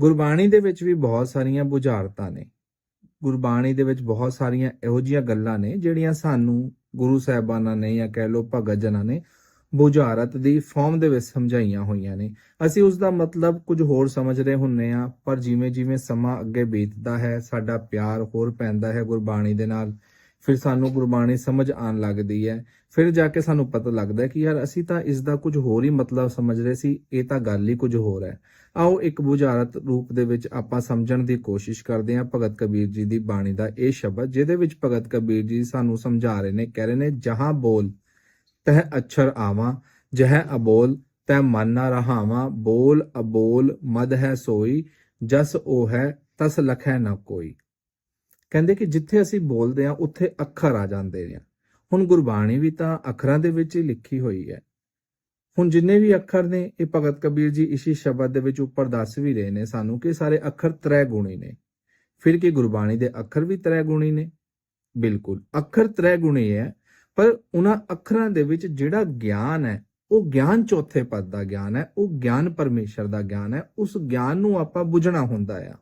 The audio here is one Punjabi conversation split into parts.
ਗੁਰਬਾਣੀ ਦੇ ਵਿੱਚ ਵੀ ਬਹੁਤ ਸਾਰੀਆਂ ਬੁਝਾਰਤਾਂ ਨੇ। ਗੁਰਬਾਣੀ ਦੇ ਵਿੱਚ ਬਹੁਤ ਸਾਰੀਆਂ ਇਹੋ ਜਿਹੀਆਂ ਗੱਲਾਂ ਨੇ, ਜਿਹੜੀਆਂ ਸਾਨੂੰ ਗੁਰੂ ਸਾਹਿਬਾਨਾਂ ਨੇ ਜਾਂ ਕਹਿ ਲਓ ਭਗਤ ਜਨਾਂ ਨੇ ਬੁਝਾਰਤ ਦੀ ਫਾਰਮ ਦੇ ਵਿੱਚ ਸਮਝਾਈਆਂ ਹੋਈਆਂ ਨੇ। ਅਸੀਂ ਉਸ ਦਾ ਮਤਲਬ ਕੁਝ ਹੋਰ ਸਮਝ ਰਹੇ ਹੁੰਨੇ ਆ, ਪਰ ਜਿਵੇਂ ਜਿਵੇਂ ਸਮਾਂ ਅੱਗੇ ਬੀਤਦਾ ਹੈ, ਸਾਡਾ ਪਿਆਰ ਹੋਰ ਪੈਂਦਾ ਹੈ ਗੁਰਬਾਣੀ ਦੇ ਨਾਲ। ਫਿਰ ਸਾਨੂੰ ਗੁਰਬਾਣੀ ਸਮਝ ਆਉਣ ਲੱਗਦੀ ਹੈ। ਫਿਰ ਜਾ ਕੇ ਸਾਨੂੰ ਪਤਾ ਲੱਗਦਾ ਹੈ ਕਿ ਯਾਰ ਅਸੀਂ ਤਾਂ ਇਸ ਦਾ ਕੁਝ ਹੋਰ ਹੀ ਮਤਲਬ ਸਮਝ ਰਹੇ ਸੀ, ਇਹ ਤਾਂ ਗੱਲ ਹੀ ਕੁਝ ਹੋਰ ਹੈ। ਆਓ ਇੱਕ ਬੁਝਾਰਤ ਰੂਪ ਦੇ ਵਿੱਚ ਆਪਾਂ ਸਮਝਣ ਦੀ ਕੋਸ਼ਿਸ਼ ਕਰਦੇ ਹਾਂ। ਭਗਤ ਕਬੀਰ ਜੀ ਦੀ ਬਾਣੀ ਦਾ ਇਹ ਸ਼ਬਦ, ਜਿਹਦੇ ਵਿੱਚ ਭਗਤ ਕਬੀਰ ਜੀ ਸਾਨੂੰ ਸਮਝਾ ਰਹੇ ਨੇ, ਕਹਿ ਰਹੇ ਨੇ, ਜਹਾਂ ਬੋਲ, ਤਹ ਅਛਰ ਆਵਾਂ, ਜਹ ਅਬੋਲ ਤੈ ਮਨ ਨਾ ਰਹਾਵਾਂ, ਬੋਲ ਅਬੋਲ, ਮਦ ਹੈ ਸੋਈ, ਜਸ ਉਹ ਹੈ, ਤਸ ਲਖੈ ਨਾ ਕੋਈ। ਕਹਿੰਦੇ ਕਿ ਜਿੱਥੇ ਅਸੀਂ ਬੋਲਦੇ ਹਾਂ, ਉੱਥੇ ਅੱਖਰ ਆ ਜਾਂਦੇ ਨੇ। ਹੁਣ ਗੁਰਬਾਣੀ ਵੀ ਤਾਂ ਅੱਖਰਾਂ ਦੇ ਵਿੱਚ ਹੀ ਲਿਖੀ ਹੋਈ ਹੈ। ਹੁਣ ਜਿੰਨੇ ਵੀ ਅੱਖਰ ਨੇ, ਇਹ ਭਗਤ ਕਬੀਰ ਜੀ ਇਸੀ ਸ਼ਬਦ ਦੇ ਵਿੱਚ ਉੱਪਰ ਦੱਸ ਵੀ ਰਹੇ ਨੇ ਸਾਨੂੰ ਕਿ ਸਾਰੇ ਅੱਖਰ ਤ੍ਰੈ ਗੁਣੀ ਨੇ। ਫਿਰ ਕਿ ਗੁਰਬਾਣੀ ਦੇ ਅੱਖਰ ਵੀ ਤ੍ਰੈ ਗੁਣੀ ਨੇ? ਬਿਲਕੁਲ, ਅੱਖਰ ਤ੍ਰੈ ਗੁਣੀ ਹੈ, ਪਰ ਉਹਨਾਂ ਅੱਖਰਾਂ ਦੇ ਵਿੱਚ ਜਿਹੜਾ ਗਿਆਨ ਹੈ, ਉਹ ਗਿਆਨ ਚੌਥੇ ਪਦ ਦਾ ਗਿਆਨ ਹੈ, ਉਹ ਗਿਆਨ ਪਰਮੇਸ਼ਰ ਦਾ ਗਿਆਨ ਹੈ, ਉਸ ਗਿਆਨ ਨੂੰ ਆਪਾਂ ਬੁਝਣਾ ਹੁੰਦਾ ਆ।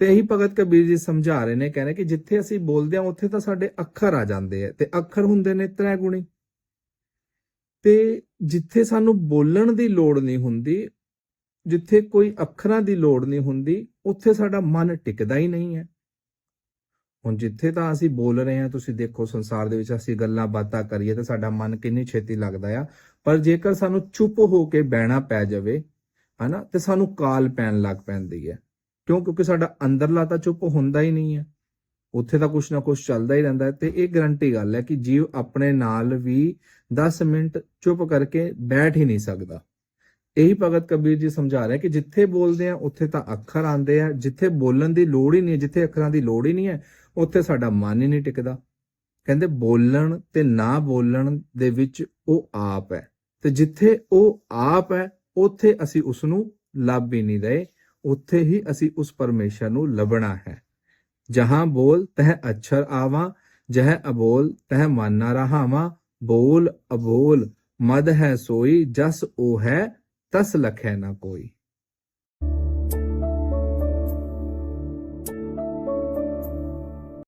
ਤੇ ਇਹੀ ਭਗਤ ਕਬੀਰ ਜੀ ਸਮਝਾ ਰਹੇ ਨੇ, ਕਹਿੰਦੇ ਕਿ ਜਿੱਥੇ ਅਸੀਂ ਬੋਲਦੇ ਹਾਂ, ਉੱਥੇ ਤਾਂ ਸਾਡੇ ਅੱਖਰ ਆ ਜਾਂਦੇ ਆ ਤੇ ਅੱਖਰ ਹੁੰਦੇ ਨੇ ਤ੍ਰੈ ਗੁਣੀ ਤੇ ਜਿੱਥੇ ਸਾਨੂੰ ਬੋਲਣ ਦੀ ਲੋੜ ਨਹੀਂ ਹੁੰਦੀ, ਜਿੱਥੇ ਕੋਈ ਅੱਖਰਾਂ ਦੀ ਲੋੜ ਨਹੀਂ ਹੁੰਦੀ, ਉੱਥੇ ਸਾਡਾ ਮਨ ਟਿਕਦਾ ਹੀ ਨਹੀਂ ਹੈ। ਹੁਣ ਜਿੱਥੇ ਤਾਂ ਅਸੀਂ ਬੋਲ ਰਹੇ ਹਾਂ, ਤੁਸੀਂ ਦੇਖੋ ਸੰਸਾਰ ਦੇ ਵਿੱਚ ਅਸੀਂ ਗੱਲਾਂ ਬਾਤਾਂ ਕਰੀਏ ਤਾਂ ਸਾਡਾ ਮਨ ਕਿੰਨੀ ਛੇਤੀ ਲੱਗਦਾ ਆ, ਪਰ ਜੇਕਰ ਸਾਨੂੰ ਚੁੱਪ ਹੋ ਕੇ ਬਹਿਣਾ ਪੈ ਜਾਵੇ, ਹਨਾ, ਤੇ ਸਾਨੂੰ ਕਾਲ ਪੈਣ ਲੱਗ ਪੈਂਦੀ ਹੈ। ਕਿਉਂ? ਕਿਉਂਕਿ ਸਾਡਾ ਅੰਦਰਲਾ ਤਾਂ ਚੁੱਪ ਹੁੰਦਾ ਹੀ ਨਹੀਂ ਹੈ। ਉੱਥੇ ਤਾਂ ਕੁਛ ਨਾ ਕੁਛ ਚੱਲਦਾ ਹੀ ਰਹਿੰਦਾ ਹੈ। ਤੇ ਇਹ ਗਰੰਟੀ ਗੱਲ ਹੈ ਕਿ ਜੀਵ ਆਪਣੇ ਨਾਲ ਵੀ 10 ਮਿੰਟ ਚੁੱਪ ਕਰਕੇ ਬੈਠ ਹੀ ਨਹੀਂ ਸਕਦਾ। ਇਹੀ ਭਗਤ ਕਬੀਰ ਜੀ ਸਮਝਾ ਰਿਹਾ ਕਿ ਜਿੱਥੇ ਬੋਲਦੇ ਆ, ਉੱਥੇ ਤਾਂ ਅੱਖਰ ਆਉਂਦੇ ਆ। ਜਿੱਥੇ ਬੋਲਣ ਦੀ ਲੋੜ ਹੀ ਨਹੀਂ, ਜਿੱਥੇ ਅੱਖਰਾਂ ਦੀ ਲੋੜ ਹੀ ਨਹੀਂ ਹੈ, ਉੱਥੇ ਸਾਡਾ ਮਨ ਹੀ ਨਹੀਂ ਟਿਕਦਾ। ਕਹਿੰਦੇ ਬੋਲਣ ਤੇ ਨਾ ਬੋਲਣ ਦੇ ਵਿੱਚ ਉਹ ਆਪ ਹੈ। ਤੇ ਜਿੱਥੇ ਉਹ ਆਪ ਹੈ, ਉੱਥੇ ਅਸੀਂ ਉਸ ਨੂੰ ਲੱਭ ਹੀ ਨਹੀਂ ਰਹੇ। ਉੱਥੇ ਹੀ ਅਸੀਂ ਉਸ ਪਰਮੇਸ਼ਰ ਨੂੰ ਲੱਭਣਾ ਹੈ। ਜਹਾਂ ਬੋਲ ਤਹ ਅਛਰ ਆਵਾਂ, ਜਹ ਅਬੋਲ ਤਹ ਮਨ ਨਾ ਰਹਾਵਾਂ, ਬੋਲ ਅਬੋਲ ਮਦ ਹੈ ਸੋਈ, ਜਸ ਉਹ ਹੈ, ਤਸ ਲਖੈ ਨਾ ਕੋਈ।